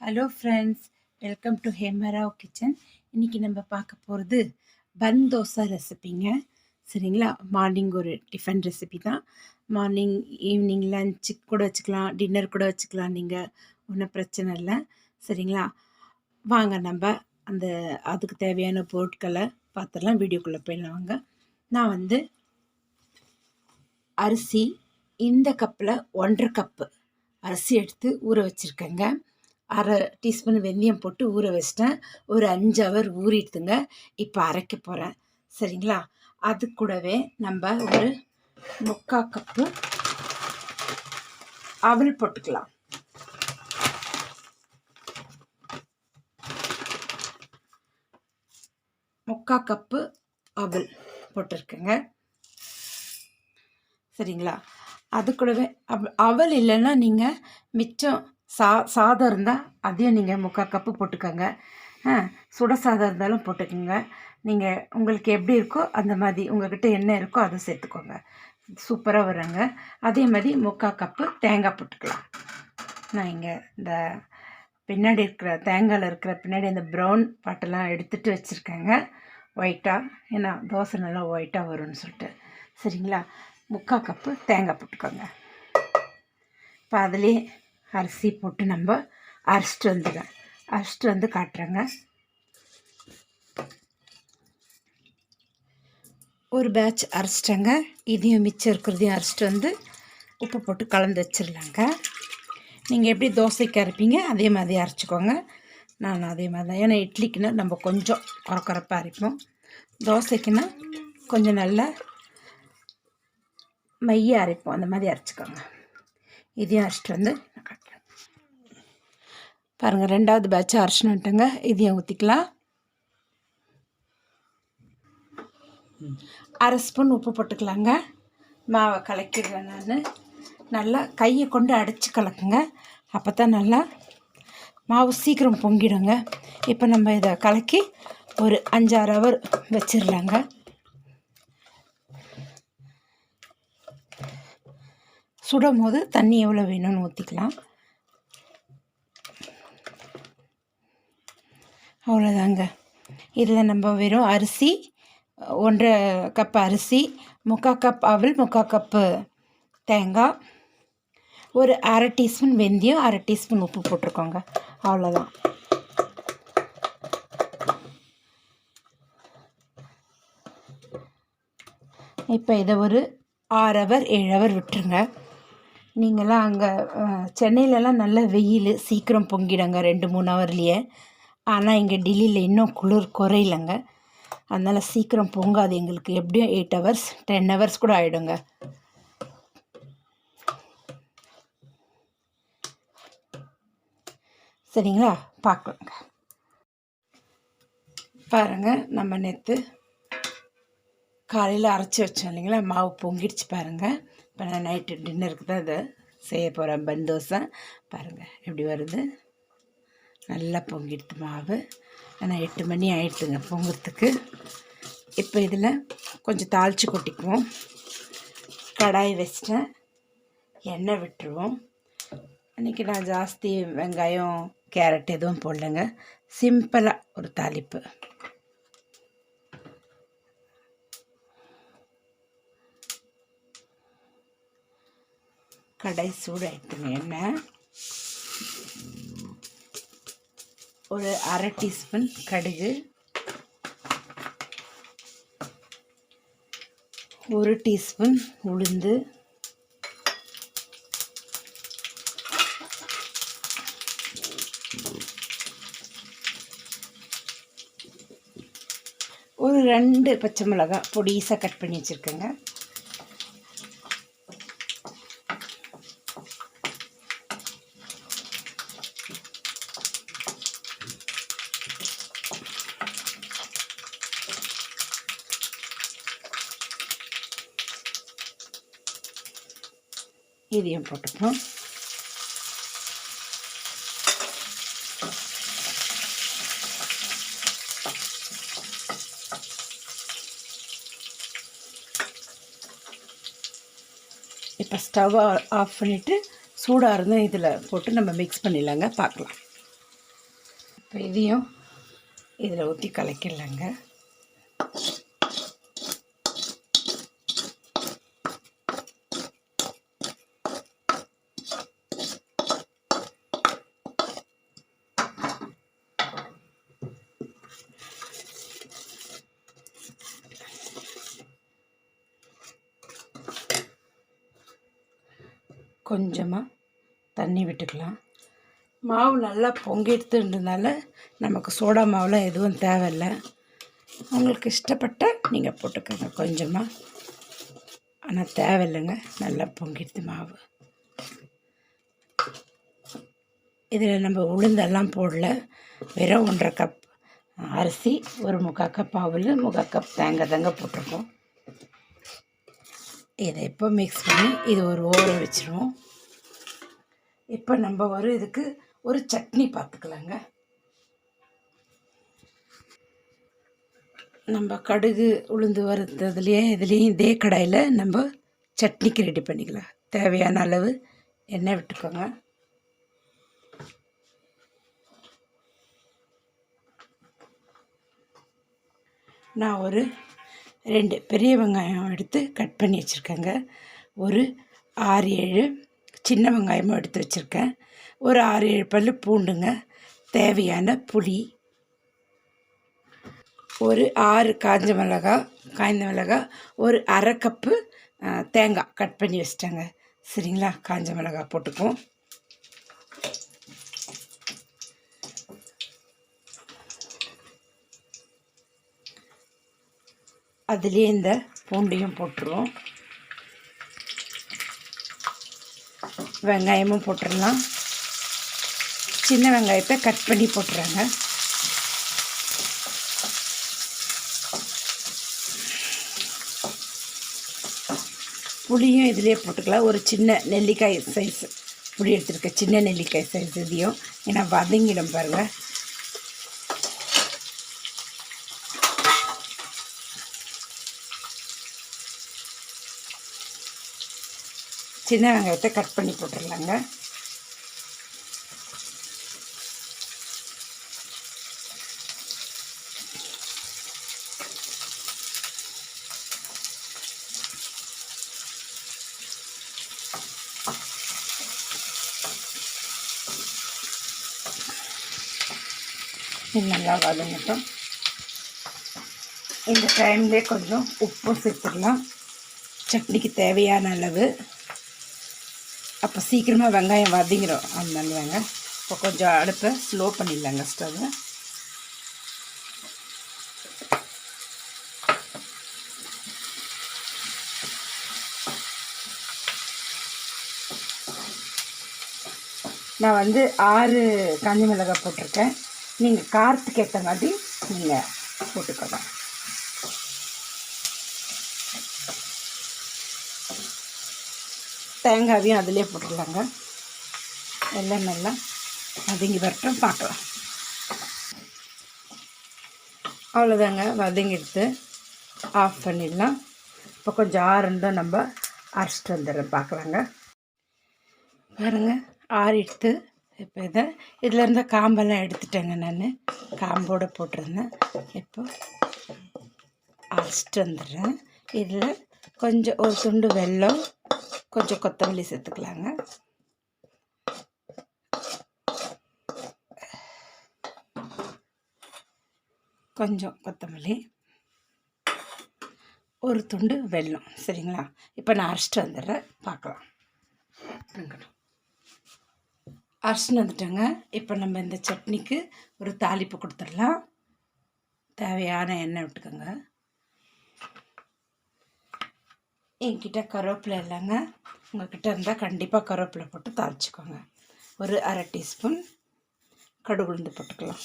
Hello friends welcome to Hemarao kitchen இன்றைக்கி நம்ம பார்க்க போகிறது பன் தோசை ரெசிபிங்க சரிங்களா? மார்னிங் ஒரு டிஃபன் ரெசிபி தான். மார்னிங் ஈவினிங் லஞ்சு கூட வச்சுக்கலாம். டின்னர் கூட வச்சுக்கலாம். நீங்கள் ஒன்றும் பிரச்சனை இல்லை. சரிங்களா? வாங்க நம்ம அந்த அதுக்கு தேவையான பொருட்களை பார்த்துடலாம். வீடியோக்குள்ளே போயிடலாம். வாங்க. நான் வந்து அரிசி இந்த கப்பில் ஒன்றரை கப்பு அரிசி எடுத்து ஊற வச்சுருக்கேங்க. அரை டீஸ்பூன் வெந்தயம் போட்டு ஊற வச்சிட்டேன். ஒரு அஞ்சு ஹவர் ஊறிடுதுங்க. இப்போ அரைக்க போகிறேன் சரிங்களா? அது கூடவே நம்ம ஒரு முக்கால் கப்பு அவல் போட்டுக்கலாம். முக்கால் கப்பு அவல் போட்டிருக்கேங்க. சரிங்களா? அது கூடவே அவ் அவல் இல்லைன்னா நீங்கள் மிச்சம் சா சாதம் இருந்தால் அதையும் நீங்கள் முக்கால் கப்பு போட்டுக்கோங்க. சுட சாதம் இருந்தாலும் போட்டுக்கோங்க. நீங்கள் உங்களுக்கு எப்படி இருக்கோ அந்த மாதிரி உங்கள்கிட்ட என்ன இருக்கோ அதை சேர்த்துக்கோங்க. சூப்பராக வருங்க. அதே மாதிரி முக்கால் கப்பு தேங்காய் போட்டுக்கலாம். நான் இங்கே இந்த பின்னாடி இருக்கிற தேங்காயில் இருக்கிற பின்னாடி அந்த ப்ரௌன் பாட்டெல்லாம் எடுத்துகிட்டு வச்சுருக்கேங்க. ஒயிட்டாக ஏன்னா தோசை நல்லா ஒயிட்டாக வரும்னு சொல்லிட்டு. சரிங்களா? முக்கால் கப்பு தேங்காய் போட்டுக்கோங்க. இப்போ அதுலேயே அரிசி போட்டு நம்ம அரைச்சிட்டு வந்துடுவேன் அரைச்சிட்டு வந்து காட்டுறேங்க. ஒரு பேட்ச் அரைச்சிட்டேங்க. இதையும் மிச்சம் இருக்கிறதையும் அரைச்சிட்டு வந்து உப்பு போட்டு கலந்து வச்சிடலாங்க. நீங்கள் எப்படி தோசைக்கு அரைப்பீங்க அதே மாதிரி அரைச்சிக்கோங்க. நான் அதே மாதிரி தான். ஏன்னா இட்லிக்குன்னா நம்ம கொஞ்சம் குறக்குறப்பாக அரைப்போம். தோசைக்குன்னா கொஞ்சம் நல்லா மைய அரைப்போம். அந்த மாதிரி அரைச்சிக்கோங்க. இதையும் அரைச்சிட்டு வந்து பாருங்கள் ரெண்டாவது பேட்சை அரைச்சினுட்டுங்க வந்துட்டேங்க. இதையும் ஊற்றிக்கலாம் அரை ஸ்பூன் உப்பு போட்டுக்கலாங்க. மாவை கலக்கிடுவேன் நான். நல்லா கையை கொண்டு அடித்து கலக்குங்க. அப்போ தான் நல்லா மாவு சீக்கிரம் பொங்கிடுங்க. இப்போ நம்ம இதை கலக்கி ஒரு அஞ்சாறு ஹவர் வச்சிடலாங்க. சுடும் போது தண்ணி எவ்வளோ வேணும்னு ஊற்றிக்கலாம் அவ்வளோதாங்க இதில் நம்ம வெறும் அரிசி ஒன்றரை கப் அரிசி முக்கால் கப் அவல் முக்கால் கப்பு தேங்காய் ஒரு அரை டீஸ்பூன் வெந்தயம் அரை டீஸ்பூன் உப்பு போட்டிருக்கோங்க. அவ்வளோதான் இப்போ இதை ஒரு ஆறு ஹவர் ஏழு ஹவர் விட்டுருங்க. நீங்களாம் அங்கே சென்னையிலலாம் நல்ல வெயில் சீக்கிரம் பொங்கிடுங்க ரெண்டு மூணு ஹவர்லேயே ஆனால் இங்கே டெல்லியில் இன்னும் குளிர் குறையிலங்க. அதனால் சீக்கிரம் பொங்காது எங்களுக்கு. எப்படியும் எயிட் ஹவர்ஸ் டென் ஹவர்ஸ் கூட ஆகிடுங்க சரிங்களா? பார்க்கலாங்க பாருங்கள் நம்ம நேற்று காலையில் அரைச்சி வச்சோம் இல்லைங்களா? மாவு பொங்கிடுச்சு பாருங்கள் இப்போ நான் நைட்டு டின்னருக்கு தான் இதை செய்ய போகிறேன் பன் தோசை. பாருங்கள் எப்படி வருது? நல்லா பொங்கிடுது மாவு. ஆனால் எட்டு மணி ஆயிடுதுங்க பொங்குறதுக்கு. இப்போ இதில் கொஞ்சம் தாளித்து கொட்டிக்குவோம். கடாய் வச்சிட்டேன். எண்ணெய் விட்டுருவோம். அன்றைக்கி நான் ஜாஸ்தி வெங்காயம் கேரட் எதுவும் போடலைங்க. சிம்பிளாக ஒரு தாளிப்பு. கடை சூடாயிட்டுங்க எண்ணெய். ஒரு அரை டீஸ்பூன் கடுகு. ஒரு டீஸ்பூன் உளுந்து. ஒரு ரெண்டு பச்சை மிளகாய் பொடிசாக கட் பண்ணி வச்சுருக்கேங்க. இதையும் போட்டுக்கணும் இப்போ ஸ்டவ் ஆஃப் பண்ணிவிட்டு சூடாக இருந்தால் இதில் போட்டு நம்ம மிக்ஸ் பண்ணிடலாங்க பார்க்கலாம். இப்போ இதையும் இதில் ஊற்றி கலக்கிடலாங்க. கொஞ்சமாக தண்ணி விட்டுக்கலாம். மாவு நல்லா பொங்கிடுத்துன்றதுனால நமக்கு சோடா மாவுலாம் எதுவும் தேவையில்ல. உங்களுக்கு இஷ்டப்பட்ட நீங்கள் போட்டுக்கோங்க கொஞ்சமாக ஆனால் தேவையில்லைங்க நல்லா பொங்கிடுது மாவு. இதில் நம்ம உளுந்தெல்லாம் போடல. வெறும் ஒன்றரை கப் அரிசி ஒரு முக்கால் கப் ஆவில் முக்கால் கப் தேங்காய் தாங்க போட்டிருக்கோம். இதை இப்போ மிக்ஸ் பண்ணி இது ஒரு ஓரம் வச்சுருவோம். இப்போ நம்ம ஒரு இதுக்கு ஒரு சட்னி பார்த்துக்கலாங்க நம்ம கடுகு உளுந்து வறுத்ததுலேயே இதுலேயும் இதே கடாயில் நம்ம சட்னிக்கு ரெடி பண்ணிக்கலாம். தேவையான அளவு எண்ணெய் விட்டுக்கோங்க. நான் ஒரு ரெண்டு பெரிய வெங்காயம் எடுத்து கட் பண்ணி வச்சுருக்கேங்க. ஒரு ஆறு ஏழு சின்ன வெங்காயமும் எடுத்து வச்சுருக்கேன். ஒரு ஆறு ஏழு பல் பூண்டுங்க. தேவையான புளி. ஒரு ஆறு காஞ்ச மிளகாய் காய்ந்த மிளகாய் ஒரு அரை கப்பு தேங்காய் கட் பண்ணி வச்சிட்டேங்க. சரிங்களா? காஞ்ச மிளகாய் போட்டுக்குவோம். அதுலேயே இந்த பூண்டையும் போட்டுருவோம். வெங்காயமும் போட்டுடலாம் சின்ன வெங்காயத்தை கட் பண்ணி போட்டுறாங்க. புளியும் இதிலே போட்டுக்கலாம். ஒரு சின்ன நெல்லிக்காய் சைஸ் புளி எடுத்துருக்க சின்ன நெல்லிக்காய் சைஸ் இதையும். ஏன்னா வதங்கிடும் பாருங்கள் சின்ன வெங்காயத்தை கட் பண்ணி போட்டுடலாங்க. இது நல்லா வதங்கட்டும். இந்த டைம்லேயே கொஞ்சம் உப்பு சேர்த்துடலாம். சட்னிக்கு தேவையான அளவு. அப்போ சீக்கிரமாக வெங்காயம் வதங்கிடும் அதனாலதாங்க இப்போ கொஞ்சம் அடுப்பை ஸ்லோ பண்ணிடலாங்க ஸ்டவ்வை நான் வந்து ஆறு காஞ்சி மிளகாய் போட்டிருக்கேன். நீங்கள் காரத்துக்கு ஏற்ற மாதிரி நீங்கள் போட்டுக்கலாம் தேங்காவையும் அதிலே போட்டுடலாங்க. எல்லாம் நல்லா வதங்கி வரட்டும் பார்க்கலாம். அவ்வளோதாங்க வதங்கிடுத்து ஆஃப் பண்ணிடலாம். இப்போ கொஞ்சம் ஆறுன்னு நம்ம அரைச்சிட்டு வந்துடுறேன் பார்க்கலாங்க. பாருங்கள் ஆறிடுத்து இப்போ இதை இதில் இருந்த காம்பெல்லாம் எடுத்துட்டேங்க நான். காம்போடு போட்டிருந்தேன். இப்போ அரைச்சிட்டு வந்துடுறேன். இதில் கொஞ்சம் ஒரு துண்டு வெல்லம் கொஞ்சம் கொத்தமல்லி சேர்த்துக்கலாங்க. கொஞ்சம் கொத்தமல்லி ஒரு துண்டு வெல்லம் சரிங்களா? இப்போ நான் அரைச்சிட்டு வந்துடுறேன். பார்க்கலாம். அரைச்சிட்டு வந்துட்டேங்க. இப்போ நம்ம இந்த சட்னிக்கு ஒரு தாளிப்பு கொடுத்துடலாம். தேவையான எண்ணெய் விட்டுக்கோங்க. என்கிட்ட கருவேப்பிலை இல்லைங்க. உங்கள்கிட்ட இருந்தால் கண்டிப்பாக கருவேப்பிலை போட்டு தாளிச்சுக்கோங்க. ஒரு அரை டீஸ்பூன் கடுகு உளுந்து போட்டுக்கலாம்.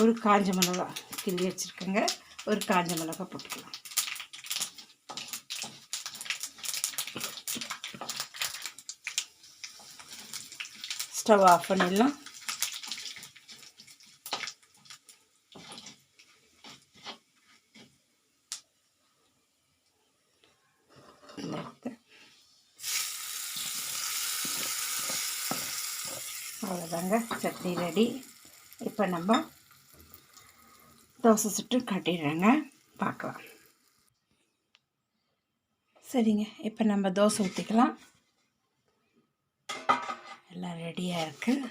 ஒரு காஞ்ச மிளகா கிள்ளி வச்சுருக்கேங்க. ஒரு காஞ்ச மிளகா போட்டுக்கலாம். ஸ்டவ் ஆஃப் பண்ணிடலாம். அவ்வளோதாங்க சட்னி ரெடி இப்போ நம்ம தோசை சுட்டு கட்டிடுறேங்க. பார்க்கலாம். சரிங்க இப்போ நம்ம தோசை ஊற்றிக்கலாம் எல்லாம் ரெடியாக இருக்குது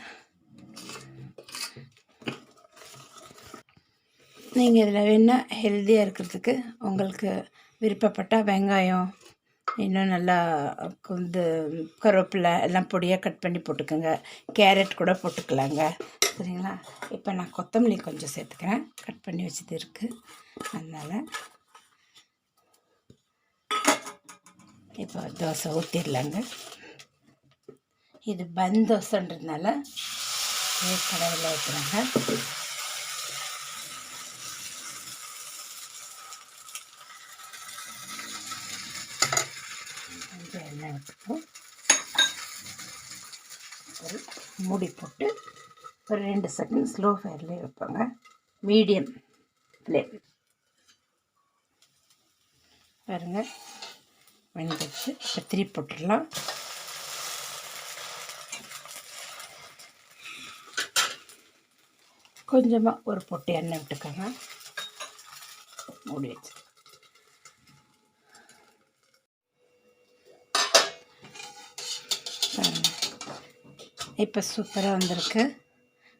நீங்கள் இதில் வேணால் ஹெல்த்தியாக இருக்கிறதுக்கு உங்களுக்கு விருப்பப்பட்டால் வெங்காயம் இன்னும் நல்லா வந்து கருவேப்பிலை எல்லாம் பொடியாக கட் பண்ணி போட்டுக்கோங்க. கேரட் கூட போட்டுக்கலாங்க. சரிங்களா? இப்போ நான் கொத்தமல்லி கொஞ்சம் சேர்த்துக்கிறேன். கட் பண்ணி வச்சது இருக்குது அதனால் இப்போ தோசை ஊற்றிடலாங்க இது பன் தோசைன்றதுனால கடையில் ஊற்றுறாங்க கொஞ்சம் எண்ணெய் விட்டுப்போம் ஒரு மூடி போட்டு ஒரு ரெண்டு செகண்ட் ஸ்லோ ஃபயர்லேயே வைப்பாங்க. Medium flame. பாருங்க. வெந்துச்சு இப்போ போட்டுடலாம். கொஞ்சமாக ஒரு பொட்டு எண்ணெய் விட்டுக்கோங்க. மூடி வச்சு இப்போ சூப்பராக வந்திருக்கு.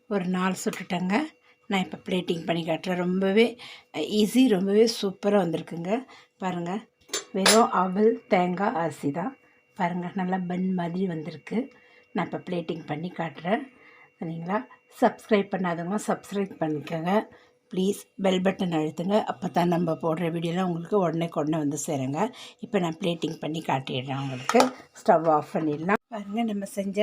ஒரு நாள் சுட்டுட்டேங்க. நான் இப்போ பிளேட்டிங் பண்ணி காட்டுறேன். ரொம்பவே ஈஸி ரொம்பவே சூப்பராக வந்திருக்குங்க. பாருங்கள் வெறும் அவல் தேங்காய் அரிசி தான். பாருங்கள் நல்லா பன் மாதிரி வந்திருக்கு. நான் இப்போ பிளேட்டிங் பண்ணி காட்டுறேன். சரிங்களா? சப்ஸ்கிரைப் பண்ணாதவங்க சப்ஸ்கிரைப் பண்ணிக்கோங்க. ப்ளீஸ் பெல் பட்டன் அழுத்துங்க. அப்போ தான் நம்ம போடுற வீடியோலாம் உங்களுக்கு உடனே உடனே வந்து சேருங்க. இப்போ நான் பிளேட்டிங் பண்ணி காட்டிடுறேன் உங்களுக்கு. ஸ்டவ் ஆஃப் பண்ணிடலாம். பாருங்கள் நம்ம செஞ்ச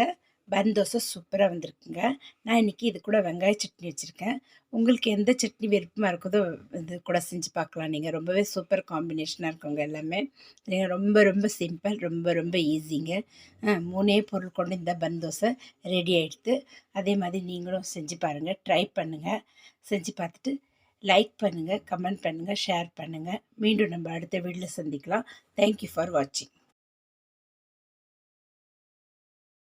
பன் தோசை சூப்பராக வந்திருக்குங்க. நான் இன்றைக்கி இது கூட வெங்காய சட்னி வச்சுருக்கேன். உங்களுக்கு எந்த சட்னி விருப்பமாக இருக்குதோ இது கூட செஞ்சு பார்க்கலாம். நீங்கள் ரொம்பவே சூப்பர் காம்பினேஷனாக இருக்குங்க எல்லாமே. நீங்கள் ரொம்ப ரொம்ப சிம்பிள் ரொம்ப ரொம்ப ஈஸிங்க. மூணே பொருள் கொண்டு இந்த பன் தோசை ரெடி ஆகிடுது அதே மாதிரி நீங்களும் செஞ்சு பாருங்கள் ட்ரை பண்ணுங்கள் செஞ்சு பார்த்துட்டு லைக் பண்ணுங்கள் கமெண்ட் பண்ணுங்கள் ஷேர் பண்ணுங்கள் மீண்டும் நம்ம அடுத்த வீட்டில் சந்திக்கலாம். தேங்க்யூ ஃபார் வாட்சிங்